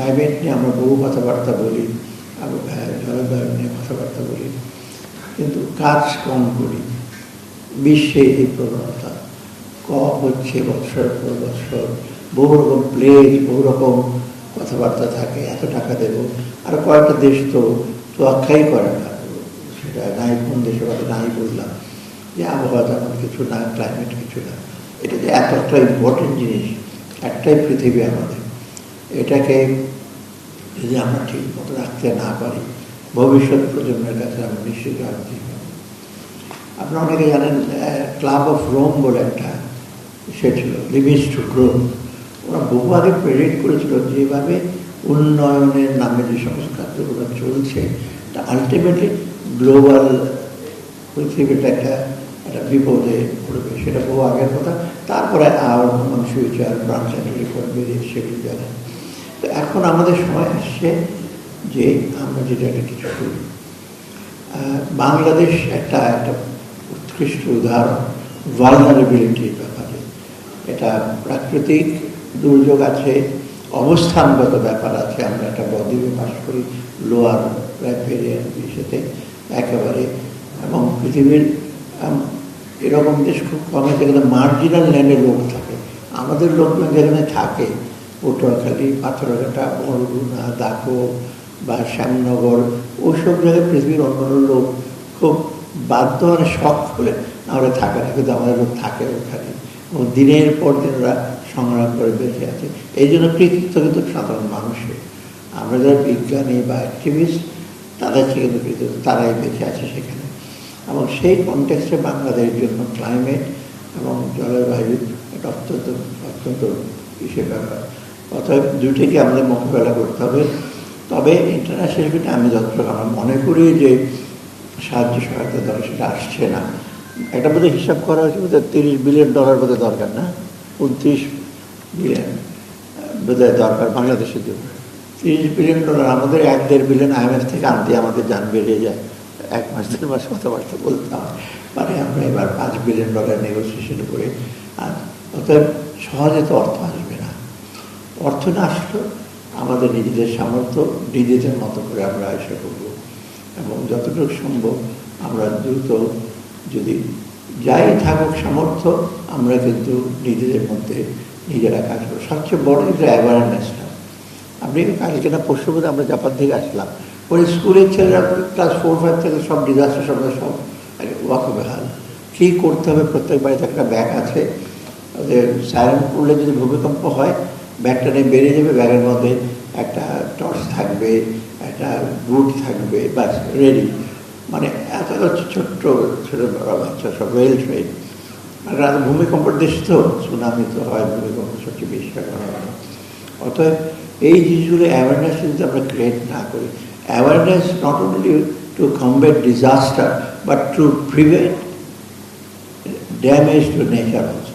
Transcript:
Climate নিয়ে আমরা বহু কথাবার্তা বলি জলবায়ু নিয়ে কথাবার্তা বলি, কিন্তু কাজ কম করি। বিশ্বে এই প্রবণতা কম হচ্ছে বৎসর পর বৎসর, বহু রকম প্লেজ বহু রকম কথাবার্তা থাকে, এত টাকা দেব। আর কয়েকটা দেশ তো তো তোয়াক্ষাই করে না। সেটা নাই কোন দেশের কথা নাই বললাম। যে আবহাওয়া তেমন কিছু না ক্লাইমেট কিছু না। এটা যে এত একটা ইম্পর্টেন্ট জিনিস, একটাই পৃথিবী আমাদের। এটাকে যদি আমরা ঠিক মতো রাখতে না পারি, ভবিষ্যৎ প্রজন্মের কাছে আমরা নিশ্চয়ই আনতে আপনারা অনেকে জানেন ক্লাব অফ রোম বলে একটা সে ছিল লিমিটস টু গ্রো ওরা বহু আগে প্রেরিট করেছিল যেভাবে উন্নয়নের নামে যে সমস্ত কার্যগুলো চলছে, তা আলটিমেটলি গ্লোবাল পৃথিবীটা একটা একটা বিপদে পড়বে। সেটা বহু আগের কথা। তারপরে আর ফিউচার ব্রাঞ্চ রিপোর্ট সেগুলো জানেন তো এখন আমাদের সময় আসছে যে আমরা যেটা একটা কিছু করি। বাংলাদেশ একটা একটা উৎকৃষ্ট উদাহরণ ভালনারেবিলিটির ব্যাপারে। এটা প্রাকৃতিক দুর্যোগ আছে, অবস্থানগত ব্যাপার আছে, আমরা একটা বদ্বীপে বাস করি, লোয়ার র্যাপেরিয়ান বিষয়তে একেবারে। এবং পৃথিবীর এরকম দেশ খুব কমে যেখানে মার্জিনাল ল্যান্ডে লোক থাকে। আমাদের লোকজন যেখানে থাকে পটুয়াখালী, পাথরঘাটা, বরগুনা দাকো বা শ্যামনগর, ওইসব জায়গায় পৃথিবীর অন্যান্য লোক খুব বাধ্য মানে শখ করে আমরা থাকে না, কিন্তু আমাদের লোক থাকে ওখানে। এবং দিনের পর দিন ওরা সংগ্রাম করে বেঁচে আছে। এই জন্য কৃতিত্ব কিন্তু সাধারণ মানুষের। আমরা যারা বিজ্ঞানী বা অ্যাক্টিভিস্ট, তাদের থেকে কিন্তু কৃতিত্ব তারাই বেঁচে আছে সেখানে। এবং সেই কনটেক্সটে বাংলাদেশের জন্য ক্লাইমেট এবং জলবায়ু একটা অত্যন্ত অত্যন্ত বিশেষ ব্যাপার। অতএব দুটিকে আমাদের মোকাবেলা করতে হবে। তবে ইন্টারন্যাশনাল আমি যতটুকু আমরা মনে করি যে সাহায্য সহায়তা দেওয়া সেটা আসছে না। একটা বোধহয় হিসাব করা হয়েছে বোধহয় তিরিশ বিলিয়ন ডলার বোধহয় দরকার না? উনত্রিশ বিলিয়ন বোধহয় দরকার বাংলাদেশের জন্য। তিরিশ বিলিয়ন ডলার আমাদের এক দেড় বিলিয়ন আইএমএফ থেকে আনতে আমাদের যান বেরিয়ে যায়। এক মাস, দেড় মাস কথাবার্তা বলতে হয়। মানে আমরা এবার পাঁচ বিলিয়ন ডলার নেগোসিয়েশন করে, আর অতএব সহজে তো অর্থ আসবে অর্থ না আসলেও আমাদের নিজেদের সামর্থ্য নিজেদের মতো করে আমরা আশা করব। এবং যতটুকু সম্ভব আমরা দ্রুত যদি যাই থাকুক সামর্থ্য, আমরা কিন্তু নিজেদের মধ্যে নিজেরা কাজ করব। সবচেয়ে বড় কিন্তু অ্যাওয়ারনেসটা আপনি কালকে না পরশু আমরা জাপান থেকে আসলাম। ওই স্কুলের ছেলেরা ক্লাস ফোর ফাইভ থেকে সব ডিজাস্টার সব সব ওয়াকবেহাল কী করতে হবে? প্রত্যেক বাড়িতে একটা ব্যাগ আছে। ওদের সাইলেন্ট করলে যদি ভূমিকম্প হয় ব্যাগটা নিয়ে বেরিয়ে যাবে, ব্যাগের মধ্যে একটা টর্চ থাকবে, একটা বুট থাকবে বাস রেডি মানে এত ছোট্ট ছোটো বড় বাচ্চা সব ওয়েল ট্রেন আর রাত ভূমিকম্পের দেশ তো সুনামি তো হয়, ভূমিকম্প সবচেয়ে বেশি অতএব এই জিনিসগুলো অ্যাওয়ারনেস যদি আমরা ক্রিয়েট না করি। Awareness not only to combat disaster but to prevent damage to nature also